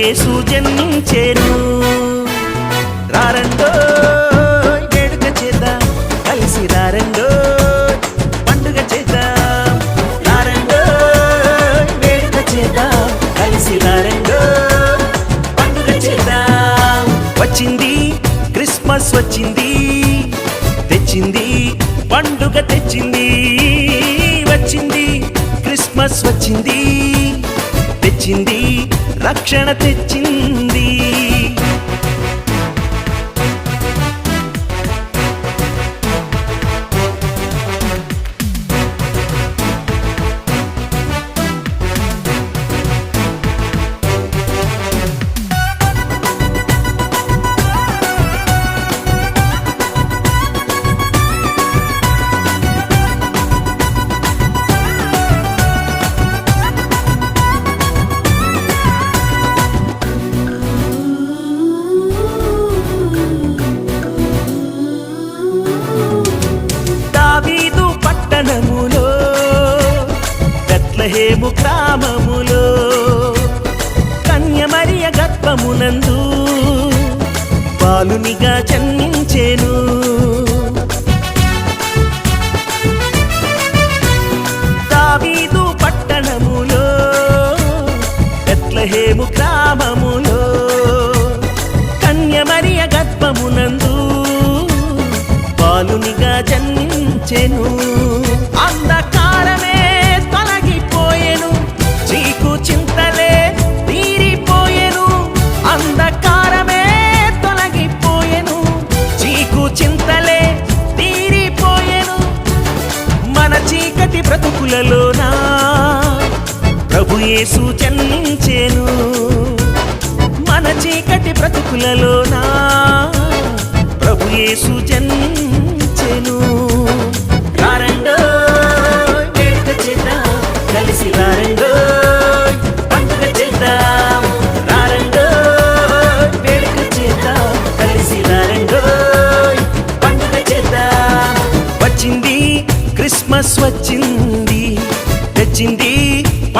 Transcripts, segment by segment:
యేసు జన్మించెను. రారండో వేడుక చేద్దాం కలిసి రారండో పండుగ చేద్దాం. రారండో వేడుక చేద్దాం కలిసి రారండో పండుగ చేద్దాం. వచ్చింది క్రిస్మస్ వచ్చింది తెచ్చింది పండుగ తెచ్చింది. వచ్చింది క్రిస్మస్ వచ్చింది తెచ్చింది రక్షణ తెచ్చింది. బాలునిగా జన్మించేను. దావీదు పట్టణములో ఎట్లహేము గ్రామములో కన్యమరియ గర్భమునందు బాలునిగా జన్మించెను. యేసు జన్మించెను. మన చీకటి బ్రతుకులలోనా? ప్రభు యేసు జన్మించెను. రారండో వేడుక చేద్దాం. కలిసి రారండో పండుగ చేద్దాం. రారండో వేడుక చేద్దాం. కలిసి రారండో పండుగ చేద్దాం. వచ్చింది క్రిస్మస్ వచ్చింది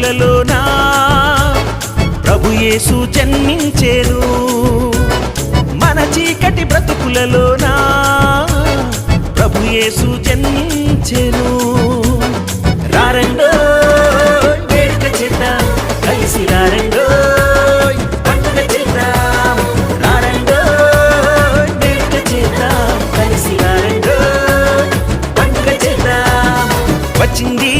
వెలుగులలోనా ప్రభుయేసు జన్మించేను. మన చీకటి బ్రతుకులలోనా? ప్రభుయేసు జన్మించెను. రారండో వేడుక చేద్దాం. కలిసి రారండో పండుగ చేద్దాం. రారండో వేడుక చేద్దాం. కలిసి రారండో పండుగ చేద్దాం. వచ్చింది